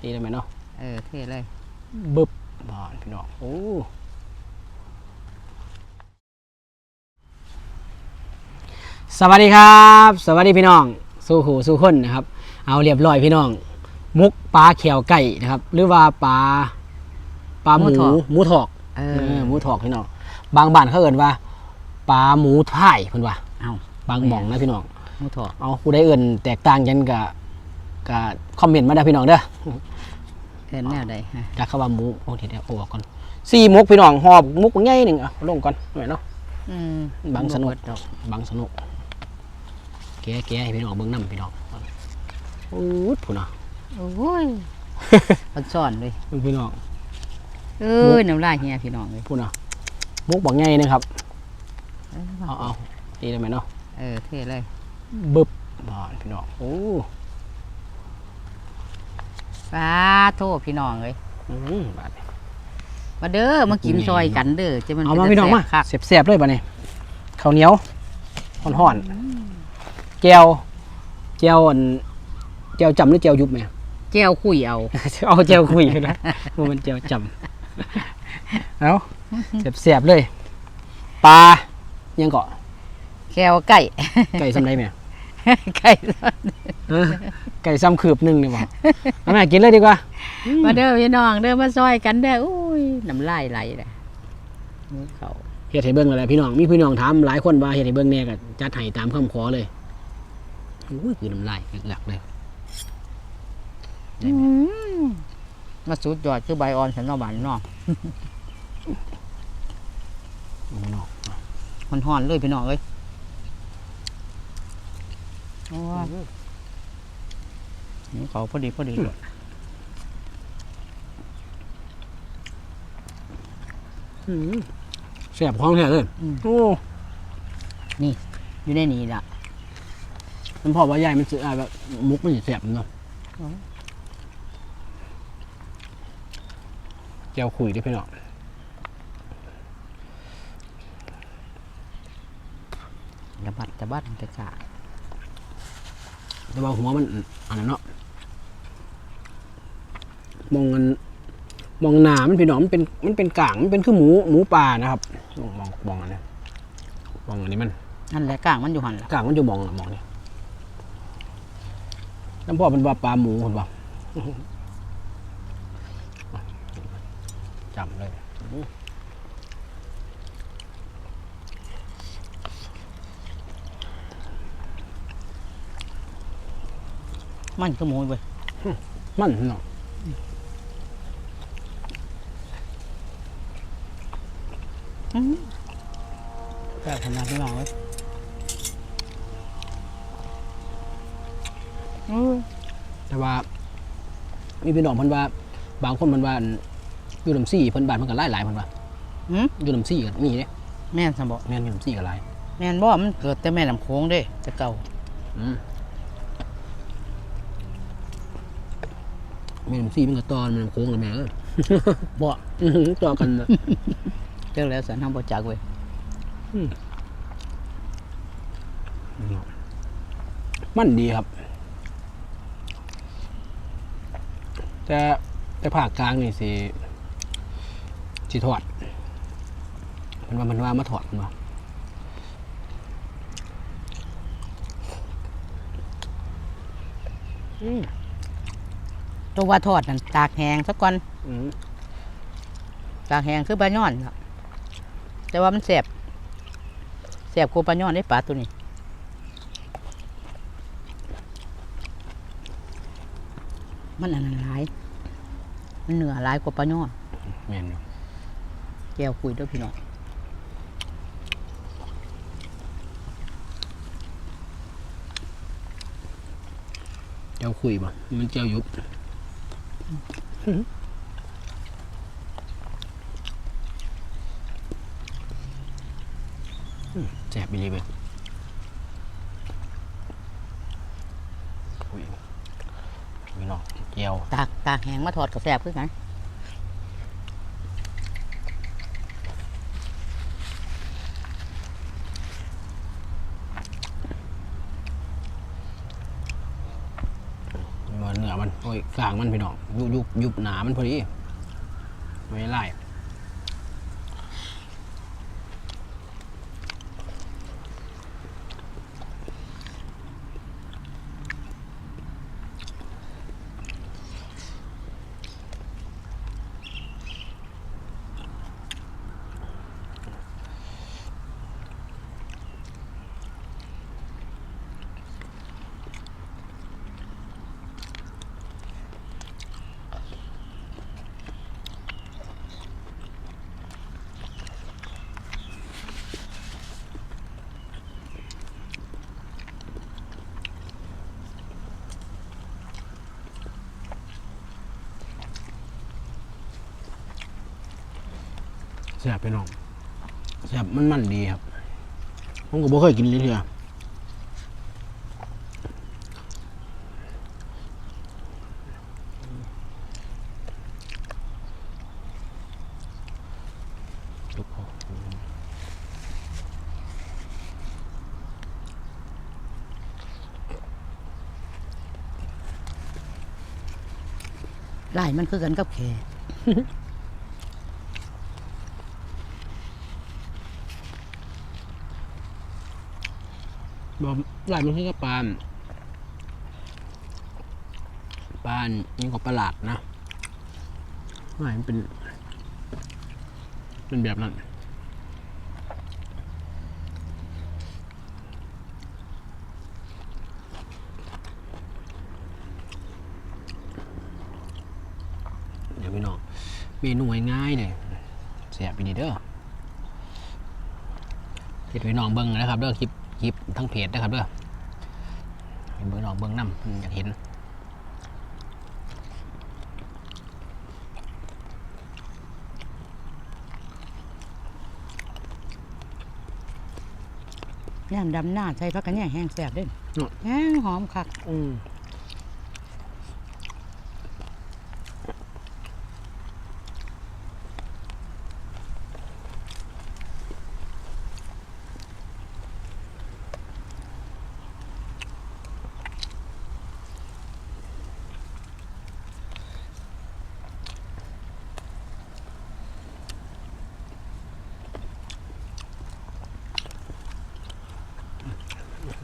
ตีได้ไหมเนาะเออเท่เลยบึบบ้านพี่น้องโอ้สวัสดีครับ สวัสดีพี่น้อง สู้หูสู้คนนะครับ เอาเรียบร้อยพี่น้อง มุกปลาเขียวไก่นะครับ หรือว่าปลาปลาหมูหมูถอกเอเอออหมูถอกพี่น้องบางบ้านเขาเอ่นว่าปลาหมูท่ายเพิ่นว่าเอาบางหม่องนะพี่น้องหมูถอกเอาผู้ใดเอื่นแตกต่างกันกับ กับคอมเมนต์มาได้พี่น้องเด้อเอ็นแนวใดฮะจากคำว่าหมูโอ้ทีเดียวโอ้ก่อนสี่มุกพี่น้องหอบมุกง่ายหนึ่งอะลงก่อนหน่อยเนาะอืมบังสนุกบ่เบิดดอกบางสนุกแก้แก้ให้พี่น้องเบิ่งน้ำพี่น้องอู้ดผู้น้องโอ้ยมันซ่อนเลยเบิ่งพี่น้องเอ้ยน้ำลายเฮียพี่น้องเลยผู้น้องมุกบอกง่ายนะครับเออเอาเอาตีได้ไหมเนาะเออเท่เลยบึบบ้านพี่น้องโอ้ ปลาโทษพี่น้องเลยอืมบาดนี้มาเด้อมากินซอยกันเด้อจะมันเอามาป็พี่น้องมาแซ่บคักเสียบๆเลยบ้านี้ข้าวเหนียวห่อนๆแก้วแก้วอันแก้วจำหรือแก้วยุบไหมแก้วคุยเอาเอาเจลคุยกันนะว่ามันเจลจำเอาเสียบๆเลยปลายังเกาะแก้วไก่ไก่ซ้ำได้ไหมไก่ซ่อนเออ ไก่ซ้ำคืบหนึ่งนี่บ่เอาแม่กินเลยดีกว่ามาเด้อพี่น้องเด้อมาซอยกันเด้ออุ้ยน้ำลายไหลเลยหมูเขาเฮ็ดให้เบิ่งอะไรพี่น้องมีพี่น้องถามหลายคนว่าเฮ็ดให้เบิ่งแน่ก็จัดให้ตามคำขอเลยอุ้ยคือน้ำลายหลักๆเลยอืมมาสุดยอดคือใบอ่อนสันนอบานเนาะพี่น้องมันห่อนเลยพี่น้องเอ้ยโอ้ยนี่ เขาพอดีพอดีเลยอืมแซ่บของแท้เลยโอ้อยู่ในนี้ล่ะมันพอว่าใหญ่มันสิอ่าแบบมุกมันสิแซ่บเนาะอ๋อแก้วคุยเด้วยพี่น้องตะบัดตะบัดตะกะแต่ว่าหัวมันอันนั้นเนาะ มองกันมองหนามันพี่น้องมันเป็นมันเป็นกลางมันเป็นคือหมูหมูป่านะครับมองมองมองอันนี้มองอันนี้มันนั่นแหละกลางมันอยู่หันล่ะกลางมันจะมองน่ะมองนี่น้ำพ่อเป็นว่าปลาหมูคนว่าจำเลยมันก็หมูเว้ยมันเนาะ แซ่บขนาดพี่น้องเว้ยอื้อแต่ว่า มีพี่น้องเพันว่า บางคนเพันว่าอันอยู่ลำซี่เพิ่นบานเพิ่นก็หลายหลายเพิ่นว่าหืมอยู่ลำซี่ก็มีเด้แม่นสมบ่แม่นอยู่ลำซี่ก็หลายแม่นบ่มันเกิดแต่แม่น้ำโค้งเด้แต่เก่าอืมแม่ลำซี่มันก็ตอนมันโค้งแล้วแม่เอ้ยบ่อื้อหือต่อกันน่ะเจอแล้วสันทำบ่จักเว้ยมันดีครับ แต่แต่ภาคกลางนี่สิสิถอด มันว่ามันว่ามาถอดมันว่าอืมตัวว่าทอดนั่นตากแห้งซะก่อนอืมตากแห้งคือปลาย่อนล่ะ แต่ว่ามันแสบแสบกว่าปลาย่อนได้ปลาตัวนี้มันอันนั้นหลายมันเหนือหลายกว่าปลาย่อนแม่นอยู่แก้วคุยด้วยพี่น้องเจ้าคุยบ่มันเจ้ายุบอืม แสบไปเลยเว้ยคุยพี่น้องเจียวตากตากแห้งมาทอดกับแสบคือกันมันเนื้อมันโอ้ยกลางมันพี่น้องยุบยุบยุบหนามันพอดี ไม่ไล่ ซ่บพี่น้องแซ่บมันมันดีครับ ผมก็บ่เคยกินเลยเทียทุกคนลายมันคือกันกับแข บ่หลายมันคือกับปลาล์มปานี่ก็ประหลาดนะไม่มันเป็น เป็นแบบนั้นเดี๋ยวพี่น้องเมนูง่ายๆเลยแสบไปดีเด้อเห็ดพี่น้องเบิ้งนะครับเด้อคลิป คลิปทั้งเพจนะครับเด้อเห็นพี่น้องเบิ้งน้ำเพิ่นอยากเห็นย่ามดำหน้าใส่พักกันแย่งแห้งแสบเด้นเนาะแห้งหอมคัก อืม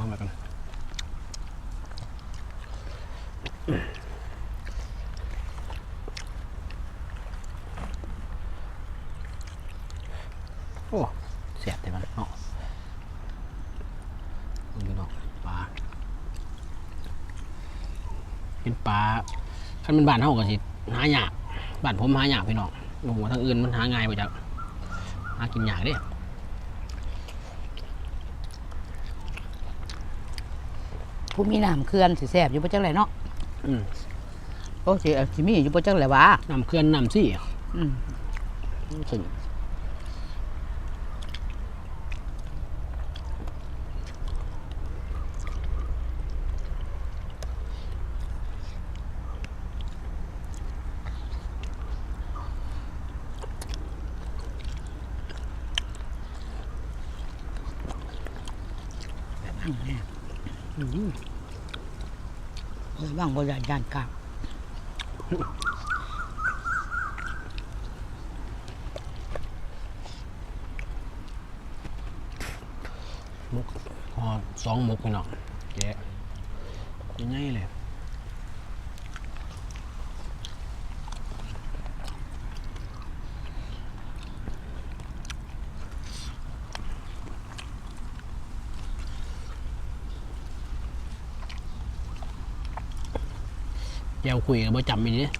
ลองมกันโอ้เสียบแต่มันเนาะนี่เนาะปลาเป็นปลาคันเป็นบ้านเฮาก็สิหายากบ้านผมหายากพี่น้องโอ้โหทางอื่นมันหาง่ายไปจากหากินยากเด้ ผู้มีน้ำเขื่อนสิแสบอยู่บ่จังไรเนาะอืมโอ้สิสิมีอยู่บ่จังไรวะน้ำเขื่อนน้ำซี่อืมซึ่งอืม เอ้ยว่างบ่ได้านกลางมุกพอสองมุกพี่น้องแกะง่ายเลย เดี๋ยวคุยกับบ่จำอีกนิด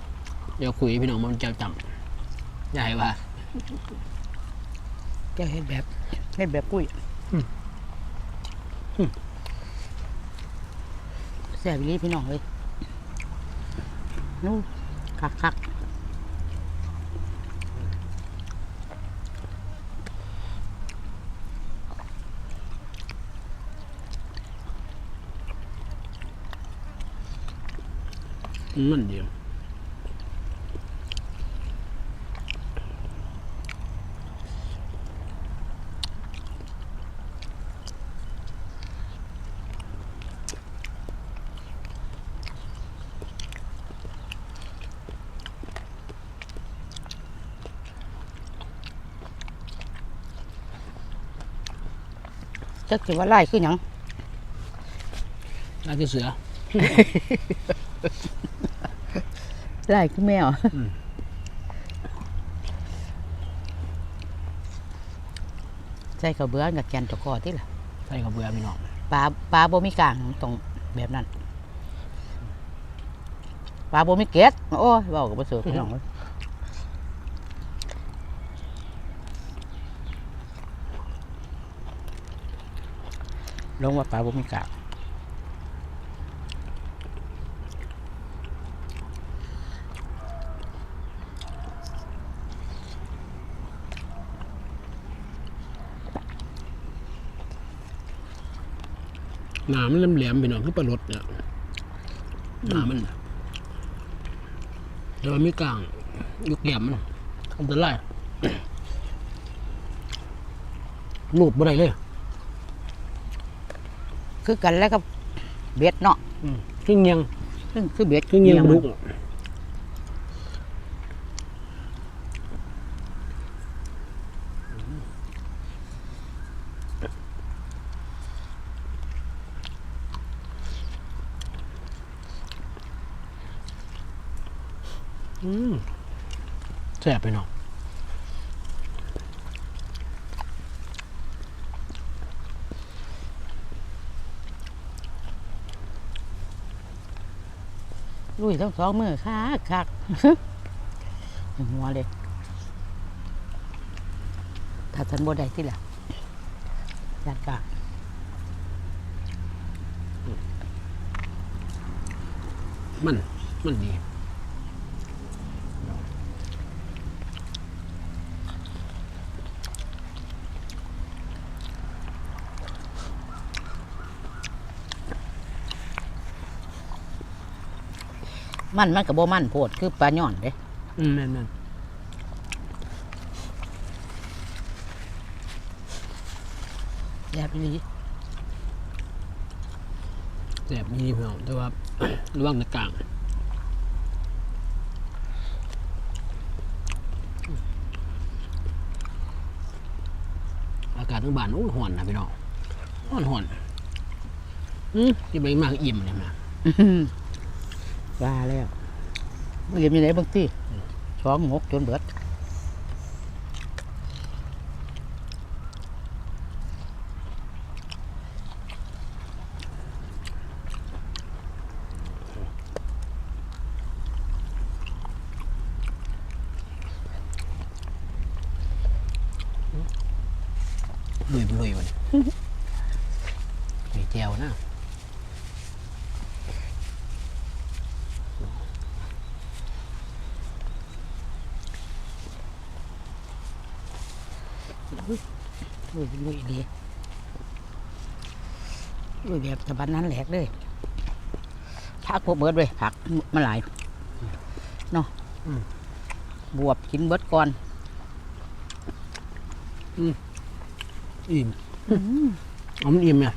เดี๋ยวคุยพี่น้องมันจะจำใหญ่ว่าแกเฮ็ดแบบเฮ็ดแบบปุ้ยอืมอืมแสบอีหลีพี่น้องเอ้ยนู่นคักคัก มันเดียวจักสิว่าไล่คือหยังน่าจะเสือ ไล่คือแมวอืมใส่ข้าวเบื่อกับแกนตะกอที่ล่ะใส่กับเบือพี่น้องปลาปลาบ่มีกลางตรงแบบนั้นปลาบ่มีเกล็ดโอ้ยเว้ากับบ่เสือพี่น้องเอ้ยลงว่าปลาบ่มีกลาง หนามันแหลมๆพี่น้องคือปลาลดเนี่ยหนามันแต่ว่ามีกลางยุกแหลมมันอันตรายลูบบ่ได้เลย คือกันแล้วก็เบ็ดเนาะครึ่งเงียงซึ่งคือเบ็ดครึ่งเงียงมัปนลาดุก อืมแซ่บไปเนาะลุยทั้งสองมือคักคักหัวเลยถ้าทันบ่ได้ที่ละยานกลางมัน มันดี มันมันกับบ่มันโพดคือปลาย่อนเด้อืมแม่นแม่นแบบนี้แซ่บมีพี่น้องแต่ว่า ระวังหน้ากลางอากาศทั้งบ้านโอ้ยห่อนนะพี่น้องห่อนห่อนอืมที่ไปมากอิ่มเลยนะ ว่าแล้วมันเรียนมีไหนบางที่ช้องงกจนเบิดลุยลุยวันมีแจวนะ ลุย ลุยดีลุยแบบตะบันนั้นแหลกเลยผักพวกเบิดเลยผักมันหลายเนาะบวบกินเบิดก่อนอิ่มเอ๋อมันอิ่มเนี่ย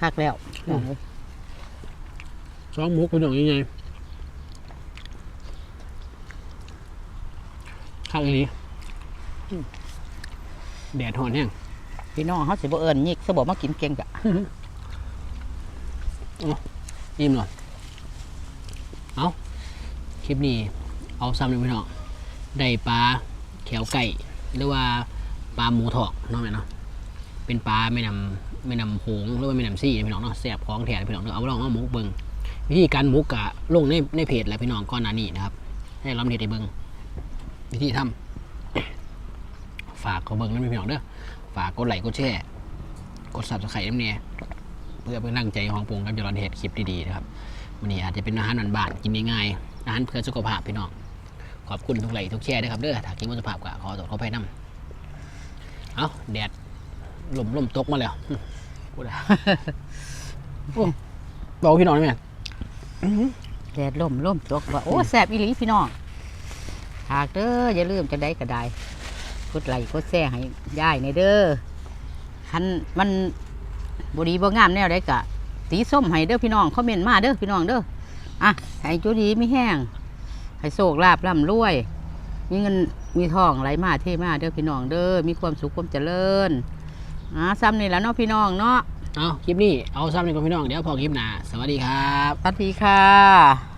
คักแล้วอืมสองหมุกพี่น้องยังไงข้าวอีหลีอืม แดดห่อนแห้งพี่น้องเขาสิบ่เอิญยิกเขาบอกมากินเก่งกะอิ่มเหรอเอาคลิปนี้ เอาซ้ำเลยพี่น้องได้ปลาแขวไก่หรือว่าปลาหมูถอกเนาะแม่เนาะเป็นปลาแม่น้ำแม่น้ำโขงหรือว่าแม่น้ำซี่พี่น้องเนาะแสบของแถนพี่น้องเนาะเอาลองเอาหมุกเบิงวิธีการหมุกกะลงในในเพจแหละพี่น้องก่อนหน้านี้นะครับ ให้ลำเด็ดให้เบิงวิธีทำ ฝากเขาเบิงนะพี่น้องเด้อฝากกดไลค์กดแชร์กดซับสไครต์น้ำเนี่ยเพื่อเป็นกำลังใจของปุงกับจรอนเทศคลิปดีๆนะครับวันนี้อาจจะเป็นอาหารบ้านๆกินง่ายๆอาหารเพื่อสุขภาพพี่น้องขอบคุณทุกไลค์ทุกแชร์นะครับเด้อถ้ากินวัตถุภาพก็ขอตัวเขาไปนํเอาแดดลมลมตกมาแล้วหึพูดอะโอ้บอกพี่น้องไหมแดดล่มล่มตกว่าโอ้แสบอีหลีพี่น้องหากเด้ออย่าลืมจะได้ก็ได้ กดไลค์กดแชร์ให้ย่ายในเด้อคันมันบดีบ่งามแนวได้กะสีส้มให้เด้อพี่น้องคอมเมนต์มาเด้อพี่น้องเด้ออะให้จุดีไม่แห้งให้โศกลาบร่ำรวย มีเงินมีทองไหลมาเทมาเด้อพี่น้องเด้อมีความสุขความเจริญอ่าซ้ำนี่แหล้วเนาะพี่น้องเนาะเอาคลิปนี้เอาซ้ำหนึ่งกับพี่น้องเดี๋ยวพอคลิปหน้าสวัสดีครับ สวัสดีค่ะ